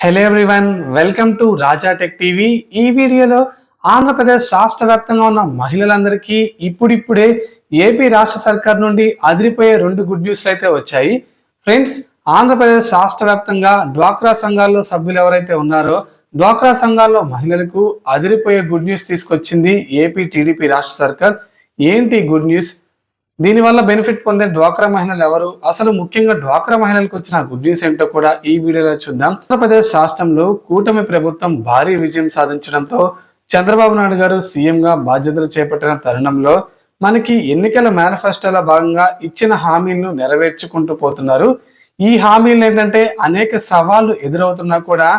Hello everyone welcome to Raja tech TV ఈ వీడియోలో ఆంధ్రప్రదేశ్ రాష్ట్ర వ్యాప్తంగా ఉన్న మహిళలందరికీ ఇప్పుడిప్పుడే ఏపీ రాష్ట్ర సర్కార్ నుండి అదిరిపోయే రెండు గుడ్ న్యూస్లు అయితే వచ్చాయి. ఫ్రెండ్స్ ఆంధ్రప్రదేశ్ రాష్ట్ర వ్యాప్తంగా డ్వాక్రా సంఘాల్లో సభ్యులు ఎవరైతే ఉన్నారో డ్వాక్రా సంఘాల్లో మహిళలకు అదిరిపోయే గుడ్ న్యూస్ తీసుకొచ్చింది ఏపీ టీడీపీ రాష్ట్ర సర్కార్. ఏంటి గుడ్ న్యూస్ దీనివల్ల బెనిఫిట్ పొందే డ్వాక్రా మహిళలు ఎవరు? అసలు ముఖ్యంగా డ్వాక్రా మహిళలకు వచ్చిన గుడ్ న్యూస్ ఏంటో కూడా ఈ వీడియోలో చూద్దాం. ఆంధ్రప్రదేశ్ రాష్ట్రంలో కూటమి ప్రభుత్వం భారీ విజయం సాధించడంతో చంద్రబాబు నాయుడు గారు సీఎంగా బాధ్యతలు చేపట్టిన తరుణంలో మనకి ఎన్నికల మేనిఫెస్టోలో భాగంగా ఇచ్చిన హామీలను నెరవేర్చుకుంటూ పోతున్నారు. ఈ హామీలు ఏంటంటే అనేక సవాళ్ళు ఎదురవుతున్నా కూడా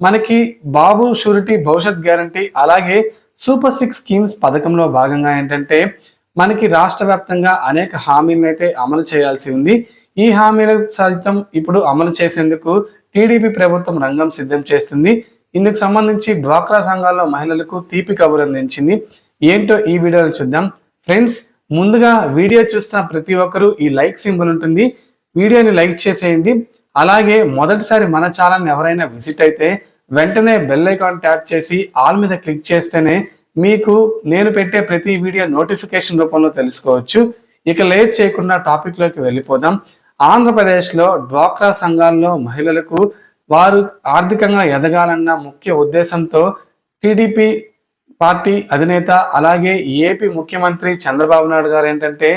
మనకి బాబు షూరిటీ భవిష్యత్ గ్యారంటీ అలాగే సూపర్ సిక్స్ స్కీమ్స్ పథకంలో భాగంగా ఏంటంటే మనకి రాష్ట్ర వ్యాప్తంగా అనేక హామీలను అయితే అమలు చేయాల్సి ఉంది. ఈ హామీల సైతం ఇప్పుడు అమలు చేసేందుకు టీడీపీ ప్రభుత్వం రంగం సిద్ధం చేస్తుంది. ఇందుకు సంబంధించి డ్వాక్రా సంఘాల్లో మహిళలకు తీపి కబురు అందించింది. ఏంటో ఈ వీడియోలో చూద్దాం. ఫ్రెండ్స్ ముందుగా వీడియో చూస్తున్న ప్రతి ఒక్కరూ ఈ లైక్ సింబల్ ఉంటుంది. వీడియోని లైక్ చేసేయండి. అలాగే మొదటిసారి మన ఛానల్ని ఎవరైనా విజిట్ అయితే వెంటనే బెల్ ఐకాన్ ట్యాప్ చేసి ఆల్ మీద క్లిక్ చేస్తేనే మీకు నేను పెట్టే ప్రతి వీడియో నోటిఫికేషన్ రూపంలో తెలుసుకోవచ్చు. ఇక లేట్ చేయకుండా టాపిక్లోకి వెళ్ళిపోదాం. ఆంధ్రప్రదేశ్లో డ్వాక్రా సంఘాల్లో మహిళలకు వారు ఆర్థికంగా ఎదగాలన్న ముఖ్య ఉద్దేశంతో టీడీపీ పార్టీ అధినేత అలాగే ఏపీ ముఖ్యమంత్రి చంద్రబాబు నాయుడు గారు ఏంటంటే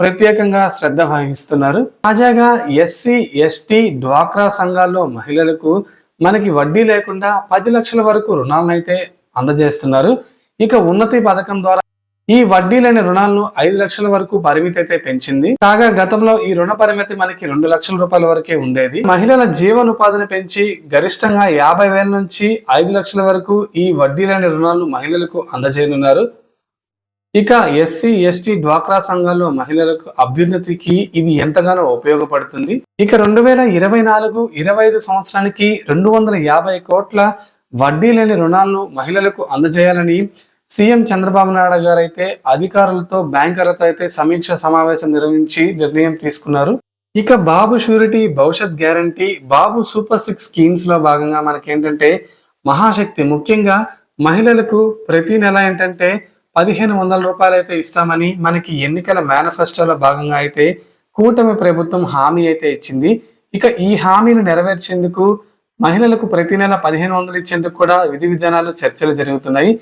ప్రత్యేకంగా శ్రద్ధ వహిస్తున్నారు. తాజాగా ఎస్సీ ఎస్టీ డ్వాక్రా సంఘాల్లో మహిళలకు మనకి వడ్డీ లేకుండా పది లక్షల వరకు రుణాలను అయితే అందజేస్తున్నారు. ఇక ఉన్నతి పథకం ద్వారా ఈ వడ్డీ లేని రుణాలను ఐదు లక్షల వరకు పరిమితి అయితే పెంచింది. కాగా గతంలో ఈ రుణ పరిమితి మనకి రెండు లక్షల రూపాయల వరకే ఉండేది. మహిళల జీవనోపాధిని పెంచి గరిష్టంగా యాభై వేల నుంచి ఐదు లక్షల వరకు ఈ వడ్డీ లేని రుణాలను మహిళలకు అందజేయనున్నారు. ఇక ఎస్సీ ఎస్టీ డ్వాక్రా సంఘాల్లో మహిళలకు అభ్యున్నతికి ఇది ఎంతగానో ఉపయోగపడుతుంది. ఇక రెండు వేల ఇరవై నాలుగు ఇరవై ఐదు సంవత్సరానికి రెండు వందల యాభై కోట్ల వడ్డీ లేని రుణాలను మహిళలకు అందజేయాలని సీఎం చంద్రబాబు నాయుడు గారు అయితే అధికారులతో బ్యాంకర్లతో అయితే సమీక్ష సమావేశం నిర్వహించి నిర్ణయం తీసుకున్నారు. ఇక బాబు షూరిటీ భవిష్యత్ గ్యారంటీ బాబు సూపర్ సిక్స్ స్కీమ్స్లో భాగంగా మనకేంటంటే మహాశక్తి. ముఖ్యంగా మహిళలకు ప్రతి నెల ఏంటంటే పదిహేను వందల రూపాయలు అయితే ఇస్తామని మనకి ఎన్నికల మేనిఫెస్టోలో భాగంగా అయితే కూటమి ప్రభుత్వం హామీ అయితే ఇచ్చింది. ఇక ఈ హామీని నెరవేర్చేందుకు మహిళలకు ప్రతి నెల పదిహేను వందలు ఇచ్చేందుకు కూడా విధి విధానాలు చర్చలు జరుగుతున్నాయి.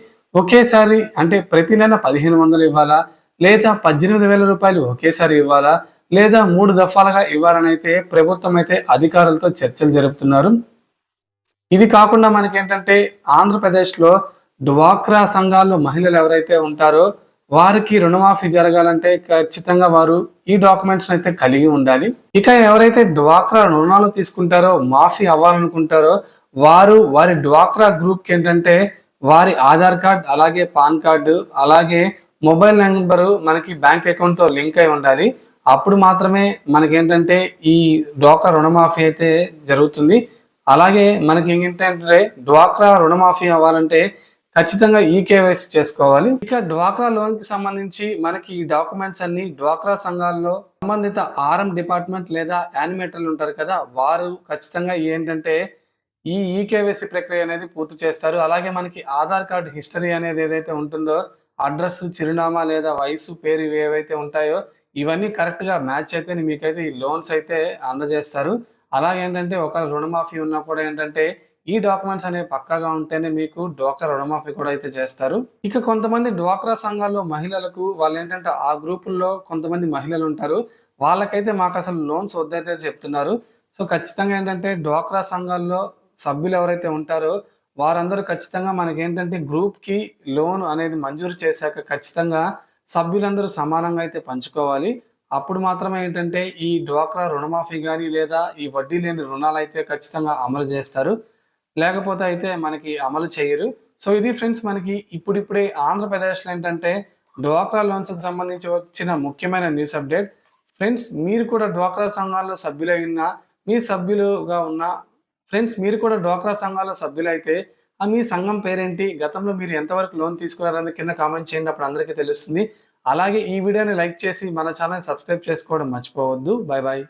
ఒకేసారి అంటే ప్రతి నెల పదిహేను వందలు ఇవ్వాలా? లేదా పద్దెనిమిది వేల రూపాయలు ఒకేసారి ఇవ్వాలా? లేదా మూడు దఫాలుగా ఇవ్వాలని అయితే ప్రభుత్వం అయితే అధికారులతో చర్చలు జరుపుతున్నారు. ఇది కాకుండా మనకేంటంటే ఆంధ్రప్రదేశ్లో డ్వాక్రా సంఘాల్లో మహిళలు ఎవరైతే ఉంటారో వారికి రుణమాఫీ జరగాలంటే ఖచ్చితంగా వారు ఈ డాక్యుమెంట్స్ అయితే కలిగి ఉండాలి. ఇక ఎవరైతే డ్వాక్రా రుణాలు తీసుకుంటారో మాఫీ అవ్వాలనుకుంటారో వారు వారి డ్వాక్రా గ్రూప్కి ఏంటంటే వారి ఆధార్ కార్డ్ అలాగే పాన్ కార్డు అలాగే మొబైల్ నెంబరు మనకి బ్యాంక్ అకౌంట్తో లింక్ అయి ఉండాలి. అప్పుడు మాత్రమే మనకేంటంటే ఈ డ్వాక్రా రుణమాఫీ అయితే జరుగుతుంది. అలాగే మనకి ఏంటంటే డ్వాక్రా రుణమాఫీ అవ్వాలంటే ఖచ్చితంగా ఈ కేవైసీ చేసుకోవాలి. ఇక డ్వాక్రా లోన్కి సంబంధించి మనకి ఈ డాక్యుమెంట్స్ అన్ని డ్వాక్రా సంఘాల్లో సంబంధిత ఆర్ఎం డిపార్ట్మెంట్ లేదా యానిమేటర్లు ఉంటారు కదా వారు ఖచ్చితంగా ఏంటంటే ఈ ఈకేవైసీ ప్రక్రియ అనేది పూర్తి చేస్తారు. అలాగే మనకి ఆధార్ కార్డు హిస్టరీ అనేది ఏదైతే ఉంటుందో అడ్రస్ చిరునామా లేదా వయసు పేరు ఇవి ఏవైతే ఉంటాయో ఇవన్నీ కరెక్ట్గా మ్యాచ్ అయితే మీకైతే ఈ లోన్స్ అయితే అందజేస్తారు. అలాగే ఏంటంటే ఒక రుణమాఫీ ఉన్నా కూడా ఏంటంటే ఈ డాక్యుమెంట్స్ అనేవి పక్కాగా ఉంటేనే మీకు డ్వాక్రా రుణమాఫీ కూడా అయితే చేస్తారు. ఇక కొంతమంది డ్వాక్రా సంఘాల్లో మహిళలకు వాళ్ళు ఏంటంటే ఆ గ్రూపుల్లో కొంతమంది మహిళలు ఉంటారు. వాళ్ళకైతే మాకు అసలు లోన్స్ వద్దైతే చెప్తున్నారు. సో ఖచ్చితంగా ఏంటంటే డ్వాక్రా సంఘాల్లో సభ్యులు ఎవరైతే ఉంటారో వారందరూ ఖచ్చితంగా మనకి ఏంటంటే గ్రూప్కి లోన్ అనేది మంజూరు చేశాక ఖచ్చితంగా సభ్యులందరూ సమానంగా అయితే పంచుకోవాలి. అప్పుడు మాత్రమే ఏంటంటే ఈ డ్వాక్రా రుణమాఫీ కానీ లేదా ఈ వడ్డీ లేని రుణాలు అయితే ఖచ్చితంగా అమలు చేస్తారు. లేకపోతే అయితే మనకి అమలు చేయరు. సో ఇది ఫ్రెండ్స్ మనకి ఇప్పుడిప్పుడే ఆంధ్రప్రదేశ్లో ఏంటంటే డ్వాక్రా లోన్స్కి సంబంధించి వచ్చిన ముఖ్యమైన న్యూస్ అప్డేట్ ఫ్రెండ్స్ మీరు కూడా డ్వాక్రా సంఘాల్లో సభ్యులై ఉన్న మీ సభ్యులుగా ఉన్న ఫ్రెండ్స్ మీరు కూడా డ్వాక్రా సంఘాల్లో సభ్యులైతే ఆ మీ సంఘం పేరేంటి గతంలో మీరు ఎంతవరకు లోన్ తీసుకున్నారని కింద కామెంట్ చేయండి అప్పుడు అందరికీ తెలుస్తుంది. అలాగే ఈ వీడియోని లైక్ చేసి మన ఛానల్ సబ్స్క్రైబ్ చేసుకోవడం మర్చిపోవద్దు. Bye bye